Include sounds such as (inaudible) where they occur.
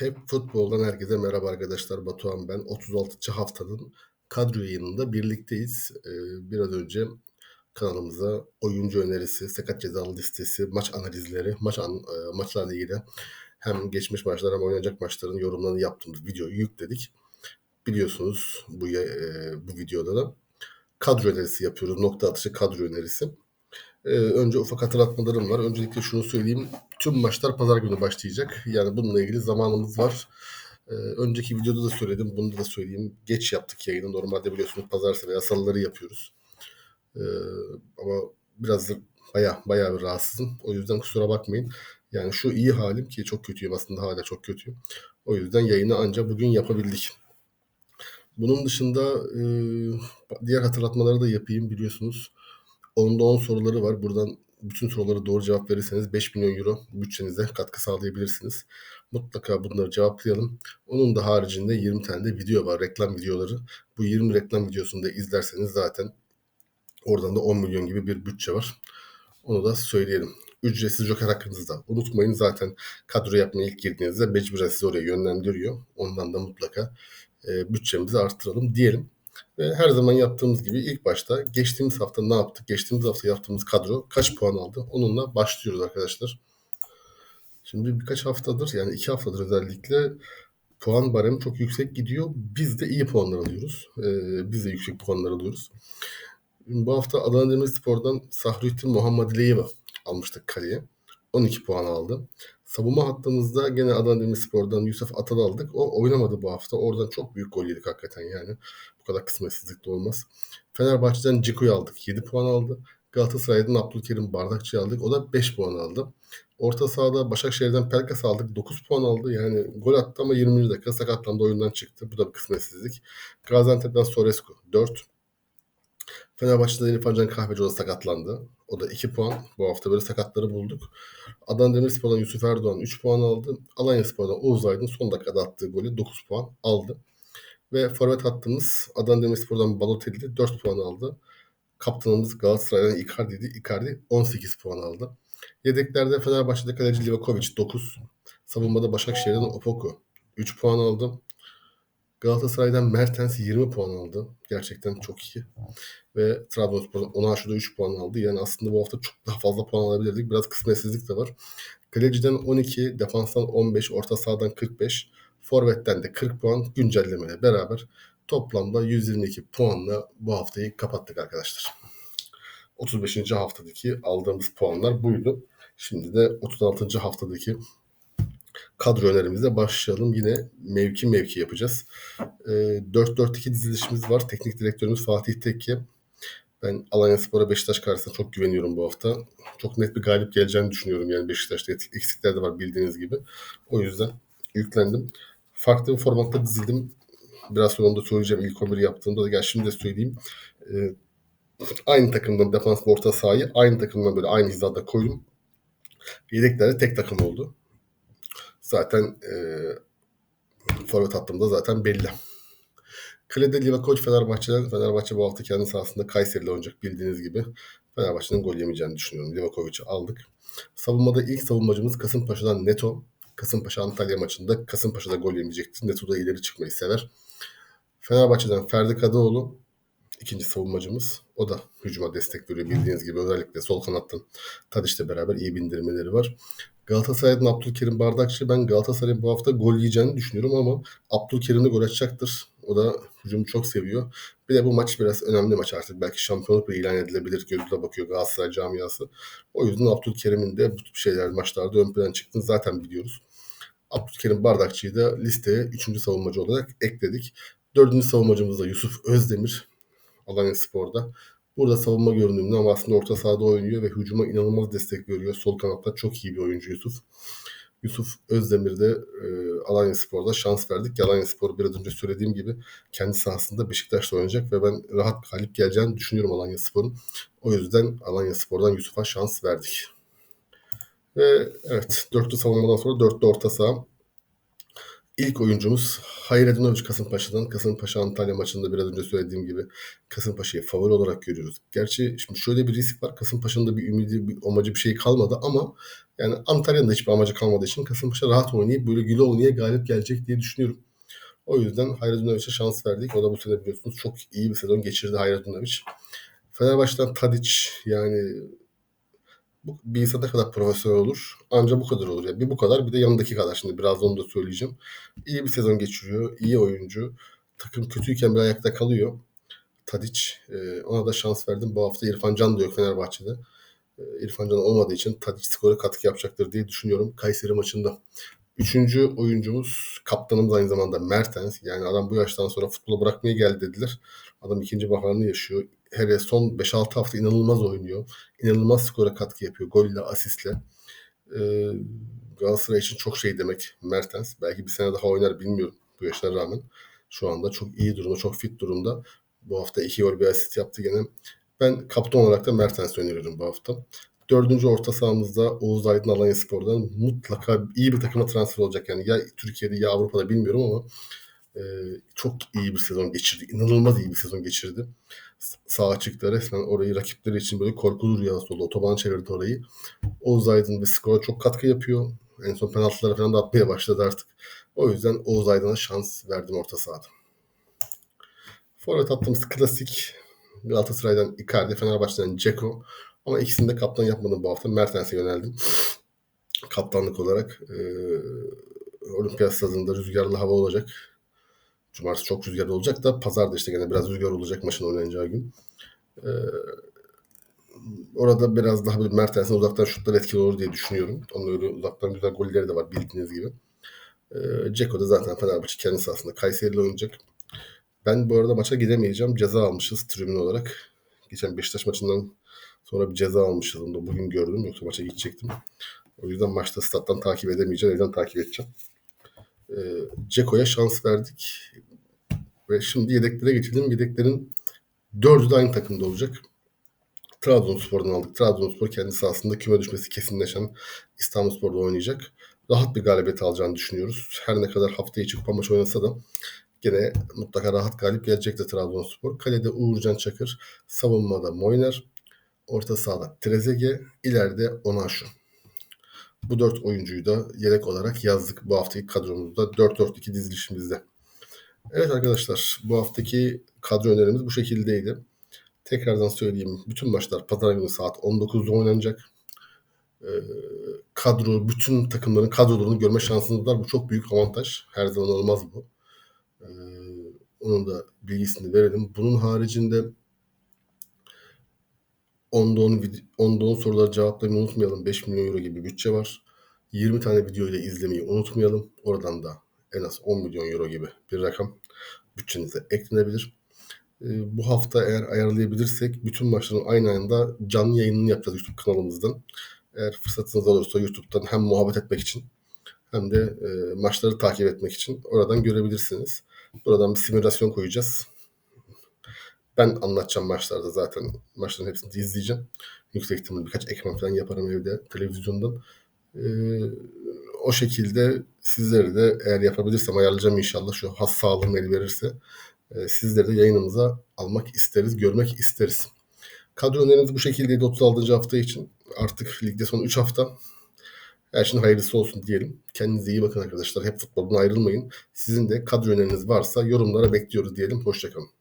Hep futboldan herkese merhaba arkadaşlar. Batuhan ben. 36. haftanın kadro yayınında birlikteyiz. Ee, biraz önce kanalımıza oyuncu önerisi, sakat cezalı listesi, maç analizleri, maç an, e, maçlarla ilgili hem geçmiş maçlar hem oynanacak maçların yorumlarını yaptığımız videoyu yükledik. Biliyorsunuz bu e, bu videoda da kadro önerisi yapıyoruz. Nokta atışı kadro önerisi. Ee, önce ufak hatırlatmalarım var. Öncelikle şunu söyleyeyim. Tüm maçlar pazar günü başlayacak. Yani bununla ilgili zamanımız var. Ee, önceki videoda da söyledim. Bunu da söyleyeyim. Geç yaptık yayını. Normalde biliyorsunuz pazartesi veya salıları yapıyoruz. Ee, ama biraz baya baya bir rahatsızım. O yüzden kusura bakmayın. Yani şu iyi halim ki çok kötüyüm aslında hala çok kötüyüm. O yüzden yayını ancak bugün yapabildik. Bunun dışında e, diğer hatırlatmaları da yapayım biliyorsunuz. Onda 10 soruları var. Buradan bütün sorulara doğru cevap verirseniz 5 milyon euro bütçenize katkı sağlayabilirsiniz. Mutlaka bunları cevaplayalım. Onun da haricinde 20 tane de video var. Reklam videoları. Bu 20 reklam videosunu da izlerseniz zaten oradan da 10 milyon gibi bir bütçe var. Onu da söyleyelim. Ücretsiz joker hakkınızda. Unutmayın zaten kadro yapmaya ilk girdiğinizde mecburen sizi oraya yönlendiriyor. Ondan da mutlaka bütçemizi arttıralım diyelim. Ve her zaman yaptığımız gibi ilk başta geçtiğimiz hafta ne yaptık? Geçtiğimiz hafta yaptığımız kadro kaç puan aldı? Onunla başlıyoruz arkadaşlar. Şimdi birkaç haftadır yani iki haftadır özellikle puan baremi çok yüksek gidiyor. Biz de iyi puanlar alıyoruz. Ee, biz de yüksek puanlar alıyoruz. Bu hafta Adana Demirspor'dan Sahrettin Muhammadileyeva almıştık kaleye. 12 puan aldı. Savunma hattımızda gene Adana Demirspor'dan Yusuf Atal aldık. O oynamadı bu hafta. Oradan çok büyük gol yedik hakikaten yani. Bu kadar kısmetsizlik de olmaz. Fenerbahçe'den Ciku'yu aldık. 7 puan aldı. Galatasaray'dan Abdülkerim Bardakçı'yı aldık. O da 5 puan aldı. Orta sahada Başakşehir'den Pelkas aldık. 9 puan aldı. Yani gol attı ama 20. dakika sakatlandı oyundan çıktı. Bu da bir kısmetsizlik. Gaziantep'ten Sorescu 4. Fenerbahçe'de İrfan Can Kahveci sakatlandı. O da 2 puan. Bu hafta böyle sakatları bulduk. Adana Demirspor'dan Yusuf Erdoğan 3 puan aldı. Alanya Spor'dan Oğuz Aydın son dakikada attığı golü 9 puan aldı. Ve forvet hattımız Adana Demirspor'dan Balotelli 4 puan aldı. Kaptanımız Galatasaray'dan Icardi'ydi. Icardi 18 puan aldı. Yedeklerde Fenerbahçe'de kaleci Livakovic 9. Savunmada Başakşehir'den Opoku 3 puan aldı. Galatasaray'dan Mertens 20 puan aldı. Gerçekten çok iyi. Ve Trabzonspor'dan Onaşu'da 3 puan aldı. Yani aslında bu hafta çok daha fazla puan alabilirdik. Biraz kısmetsizlik de var. Kaleciden 12, defanstan 15, orta sahadan 45, forvetten de 40 puan güncellemeyle beraber toplamda 122 puanla bu haftayı kapattık arkadaşlar. 35. haftadaki aldığımız puanlar buydu. Şimdi de 36. haftadaki kadro önerimizle başlayalım. Yine mevki mevki yapacağız. E, ee, 4-4-2 dizilişimiz var. Teknik direktörümüz Fatih Tekke. Ben Alanya Spor'a Beşiktaş karşısında çok güveniyorum bu hafta. Çok net bir galip geleceğini düşünüyorum. Yani Beşiktaş'ta eksikler de var bildiğiniz gibi. O yüzden yüklendim. Farklı bir formatta dizildim. Biraz sonra onu da söyleyeceğim ilk 11 yaptığımda da. Gel şimdi de söyleyeyim. Ee, aynı takımdan defans orta sahayı aynı takımdan böyle aynı hizada koydum. Yedeklerde tek takım oldu. Zaten e, forvet hattımda zaten belli. Kalede Livakovic Fenerbahçe'den. Fenerbahçe bu hafta kendi sahasında Kayseri'yle oynayacak bildiğiniz gibi. Fenerbahçe'nin gol yemeyeceğini düşünüyorum. Livakovic'i aldık. Savunmada ilk savunmacımız Kasımpaşa'dan Neto. Kasımpaşa Antalya maçında Kasımpaşa'da gol yemeyecekti. Neto da ileri çıkmayı sever. Fenerbahçe'den Ferdi Kadıoğlu ikinci savunmacımız. O da hücuma destek veriyor bildiğiniz gibi. Özellikle sol kanattan Tadiş'le beraber iyi bindirmeleri var. Galatasaray'dan Abdülkerim Bardakçı ben Galatasaray'ın bu hafta gol yiyeceğini düşünüyorum ama Abdülkerim de gol atacaktır. O da hücumu çok seviyor. Bir de bu maç biraz önemli maç artık. Belki şampiyonluk ilan edilebilir. Gözüyle bakıyor Galatasaray camiası. O yüzden Abdülkerim'in de bu tip şeyler maçlarda ön plana çıktığını zaten biliyoruz. Abdülkerim Bardakçı'yı da listeye 3. savunmacı olarak ekledik. Dördüncü savunmacımız da Yusuf Özdemir. Alanya Spor'da. Burada savunma görünümlü ama aslında orta sahada oynuyor ve hücuma inanılmaz destek veriyor. Sol kanatta çok iyi bir oyuncu Yusuf. Yusuf Özdemir de e, Alanya Spor'da şans verdik. Alanya Spor biraz önce söylediğim gibi kendi sahasında Beşiktaş'ta oynayacak ve ben rahat galip geleceğini düşünüyorum Alanya Spor'un. O yüzden Alanya Spor'dan Yusuf'a şans verdik. Ve evet dörtlü savunmadan sonra dörtlü orta saha. İlk oyuncumuz Hayredinovic Kasımpaşa'dan. Kasımpaşa Antalya maçında biraz önce söylediğim gibi Kasımpaşa'yı favori olarak görüyoruz. Gerçi şimdi şöyle bir risk var. Kasımpaşa'nın da bir ümidi, bir amacı bir şey kalmadı ama Yani Antalya'nın da hiçbir amacı kalmadığı için Kasımpaşa rahat oynayıp böyle güle oynaya galip gelecek diye düşünüyorum. O yüzden Hayradinoviç'e şans verdik. O da bu sene biliyorsunuz çok iyi bir sezon geçirdi Hayradinoviç. Fenerbahçe'den Tadic yani bu bir insan ne kadar profesyonel olur? Ancak bu kadar olur. Yani bir bu kadar bir de yanındaki kadar. Şimdi biraz onu da söyleyeceğim. İyi bir sezon geçiriyor. iyi oyuncu. Takım kötüyken bir ayakta kalıyor. Tadic. E, ona da şans verdim. Bu hafta İrfan Can da yok Fenerbahçe'de. E, İrfan Can olmadığı için Tadic skora katkı yapacaktır diye düşünüyorum Kayseri maçında. Üçüncü oyuncumuz kaptanımız aynı zamanda Mertens. Yani adam bu yaştan sonra futbolu bırakmaya geldi dediler. Adam ikinci baharını yaşıyor. Hele son 5-6 hafta inanılmaz oynuyor. İnanılmaz skora katkı yapıyor. Golle, asistle. Ee, Galatasaray için çok şey demek Mertens. Belki bir sene daha oynar bilmiyorum bu yaşına rağmen. Şu anda çok iyi durumda, çok fit durumda. Bu hafta iki gol bir asist yaptı gene. Ben kaptan olarak da Mertens öneriyorum bu hafta. Dördüncü orta sahamızda Oğuz Aydın Alanya Spor'dan mutlaka iyi bir takıma transfer olacak. Yani ya Türkiye'de ya Avrupa'da bilmiyorum ama e, çok iyi bir sezon geçirdi. İnanılmaz iyi bir sezon geçirdi. Sağ çıktı resmen orayı rakipleri için böyle korkulu rüyası oldu. Otoban çevirdi orayı. Oğuz Aydın bir skora çok katkı yapıyor. En son penaltıları falan da atmaya başladı artık. O yüzden Oğuz Aydın'a şans verdim orta sahada. Forvet attığımız klasik Galatasaray'dan Icardi, Fenerbahçe'den Ceko. Ama ikisini de kaptan yapmadım bu hafta. Mertens'e yöneldim. (gasps) Kaptanlık olarak e, olimpiyat stadında rüzgarlı hava olacak. Cumartesi çok rüzgarlı olacak da pazar da işte gene biraz rüzgar olacak maçın oynanacağı gün. E, orada biraz daha böyle Mertens'in uzaktan şutlar etkili olur diye düşünüyorum. Onun öyle uzaktan güzel golleri de var bildiğiniz gibi. E, Ceko da zaten Fenerbahçe kendi sahasında Kayseri'yle oynayacak. Ben bu arada maça gidemeyeceğim. Ceza almışız tribün olarak. Geçen Beşiktaş maçından sonra bir ceza almışız. Onu da bugün gördüm. Yoksa maça gidecektim. O yüzden maçta stat'tan takip edemeyeceğim. Evden takip edeceğim. Ee, Ceko'ya şans verdik. Ve şimdi yedeklere geçelim. Yedeklerin dördü de aynı takımda olacak. Trabzonspor'dan aldık. Trabzonspor kendi sahasında küme düşmesi kesinleşen İstanbulspor'da oynayacak. Rahat bir galibiyet alacağını düşünüyoruz. Her ne kadar hafta içi kupa maçı oynasa da Gene mutlaka rahat galip gelecektir Trabzonspor. Kalede Uğurcan Çakır, savunmada Moyner, orta sahada Trezege, ileride Onaşu. Bu dört oyuncuyu da yedek olarak yazdık bu haftaki kadromuzda. 4-4-2 dizilişimizde. Evet arkadaşlar bu haftaki kadro önerimiz bu şekildeydi. Tekrardan söyleyeyim. Bütün maçlar pazar günü saat 19'da oynanacak. Ee, kadro, bütün takımların kadrolarını görme şansınız var. Bu çok büyük avantaj. Her zaman olmaz bu. Ee, onun da bilgisini verelim. Bunun haricinde onda 10, onda 10 soruları cevaplamayı unutmayalım. 5 milyon euro gibi bütçe var. 20 tane videoyu da izlemeyi unutmayalım. Oradan da en az 10 milyon euro gibi bir rakam bütçenize eklenebilir. Ee, bu hafta eğer ayarlayabilirsek bütün maçların aynı anda canlı yayınını yapacağız YouTube kanalımızdan. Eğer fırsatınız olursa YouTube'dan hem muhabbet etmek için hem de e, maçları takip etmek için oradan görebilirsiniz. Buradan bir simülasyon koyacağız. Ben anlatacağım maçlarda zaten. Maçların hepsini izleyeceğim. Yüksek ihtimalle birkaç ekran falan yaparım evde televizyondan. Ee, o şekilde sizleri de eğer yapabilirsem ayarlayacağım inşallah şu has sağlığım el verirse e, sizleri de yayınımıza almak isteriz, görmek isteriz. Kadro öneriniz bu şekildeydi 36. hafta için. Artık ligde son 3 hafta. Her şeyin hayırlısı olsun diyelim. Kendinize iyi bakın arkadaşlar. Hep futboldan ayrılmayın. Sizin de kadro öneriniz varsa yorumlara bekliyoruz diyelim. Hoşçakalın.